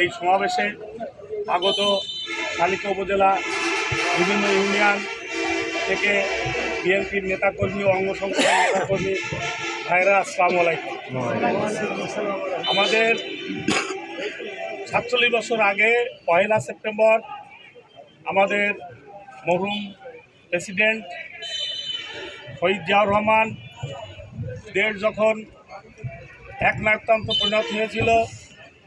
এই সমাবেশে আগত শালিকা উপজেলা, বিভিন্ন ইউনিয়ন থেকে বিএনপির নেতাকর্মী অঙ্গ সংগঠনের নেতাকর্মী ভাইরা আসসালামু আলাইকুম। আমাদের সাতচল্লিশ বছর আগে পয়লা সেপ্টেম্বর আমাদের মরহুম প্রেসিডেন্ট শহীদ জিয়াউর রহমান দেশ যখন এক নায়কতন্ত্র পরিণত হয়েছিল,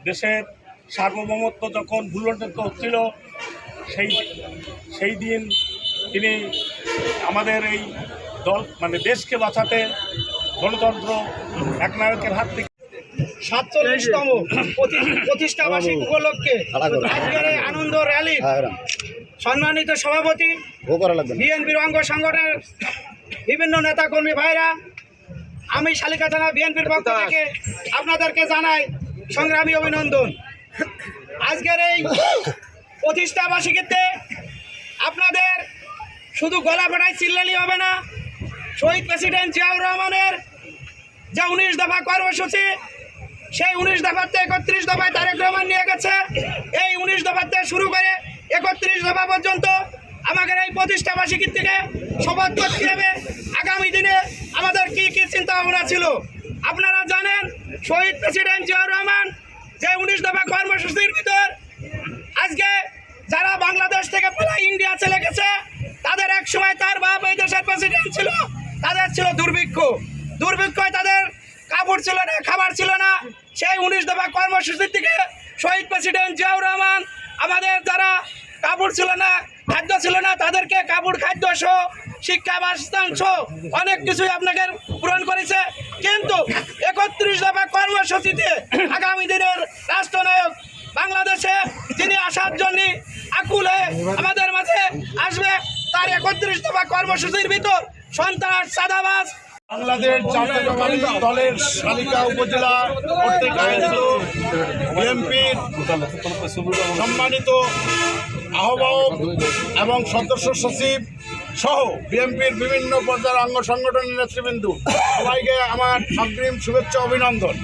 দেশের সার্বভৌমত্ব যখন ভুলণ্ডিত হচ্ছিল সেই সেই দিন তিনি আমাদের এই দল মানে দেশকে বাঁচাতে গণতন্ত্র এক নায়কের হাত থেকে সাতচল্লিশতম প্রতিষ্ঠা বার্ষিক উপলক্ষে আজকের এই আনন্দ র্যালি সম্মানিত সভাপতি বিএনপির অঙ্গ সংগঠনের বিভিন্ন নেতাকর্মী ভাইরা আমি শালিকা থানা বিএনপির পক্ষ থেকে আপনাদেরকে জানাই সংগ্রামী অভিনন্দন। আজকের এই প্রতিষ্ঠা বার্ষিকীতে আপনাদের শুধু গলা ফাটাই চিল্লালি হবে না, শহীদ প্রেসিডেন্ট জিয়াউর রহমানের যে উনিশ দফা কর্মসূচি, সেই উনিশ দফাতে একত্রিশ দফায় তারেক রহমান নিয়ে গেছে। এই উনিশ দফাতে শুরু করে একত্রিশ দফা পর্যন্ত আমাদের এই প্রতিষ্ঠা বার্ষিকীর থেকে শপথ করতে হবে। আগামী দিনে আমাদের কি কি চিন্তা ভাবনা ছিল? আপনারা জানেন, শহীদ প্রেসিডেন্ট জিয়াউর রহমান যে উনিশ দফা কর্মসূচির ভিতর আজকে যারা বাংলাদেশ থেকে পালাই ইন্ডিয়া চলে গেছে, তাদের এক সময় তার বাপ এই দেশের প্রেসিডেন্ট ছিল, তাদের ছিল দুর্ভিক্ষ। দুর্ভিক্ষয় তাদের কাপড় ছিল না, খাবার ছিল না। সেই উনিশ দফা কর্মসূচির থেকে শহীদ প্রেসিডেন্ট জিয়াউর রহমান আমাদের যারা কাপড় ছিল না, খাদ্য ছিল না, তাদেরকে কাপড়, খাদ্য সহ, শিক্ষা বাসস্থান সহ অনেক কিছুই আপনাকে পূরণ করেছে। কিন্তু একত্রিশ কর্মসূচিতে আগামী দিনের রাষ্ট্রনায়ক বাংলাদেশে যিনি আসার জন্য আকুল হয়ে আমাদের মাঝে আসবে, তার একত্রিশ কর্মসূচির ভিতর সন্ত্রাস সাদাবাস বাংলাদেশ জাতীয়তাবাদী দলের শালিকা উপজেলা কর্তৃক আয়োজিত বিএনপির সম্মানিত আহ্বায়ক এবং সদস্য সচিব সহ বিএনপির বিভিন্ন পর্যায়ের অঙ্গ সংগঠনের নেতৃবৃন্দ, সবাইকে আমার অগ্রিম শুভেচ্ছা অভিনন্দন।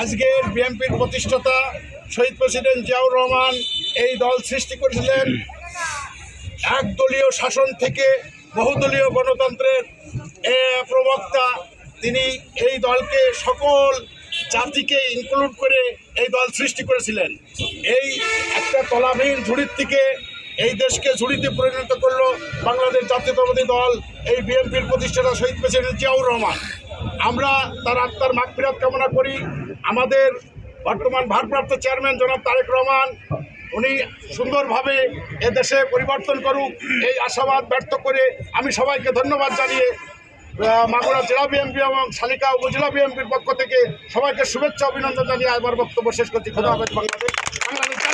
আজকের বিএনপির প্রতিষ্ঠাতা শহীদ প্রেসিডেন্ট জিয়াউর রহমান এই দল সৃষ্টি করেছিলেন একদলীয় শাসন থেকে বহুদলীয় গণতন্ত্রের প্রবক্তা। তিনি এই দলকে সকল জাতিকে ইনক্লুড করে এই দল সৃষ্টি করেছিলেন। এই একটা তলাবিহীন ঝুড়ির থেকে এই দেশকে ঝুড়িতে পরিণত করল বাংলাদেশ জাতীয়তাবাদী দল, এই বিএনপির প্রতিষ্ঠাতা শহীদ প্রেসিডেন্ট জিয়াউর রহমান। আমরা তার আত্মার মাগফিরাত কামনা করি। আমাদের বর্তমান ভারপ্রাপ্ত চেয়ারম্যান জনাব তারেক রহমান, উনি সুন্দরভাবে এ দেশে পরিবর্তন করুক, এই আশাবাদ ব্যর্থ করে আমি সবাইকে ধন্যবাদ জানিয়ে মাগুরা জেলা বিএনপি এবং শালিকা উপজেলা বিএনপির পক্ষ থেকে সবাইকে শুভেচ্ছা, অভিনন্দন জানিয়ে আমার বক্তব্য শেষ করছি। খোদা হাফেজ বাংলাদেশ।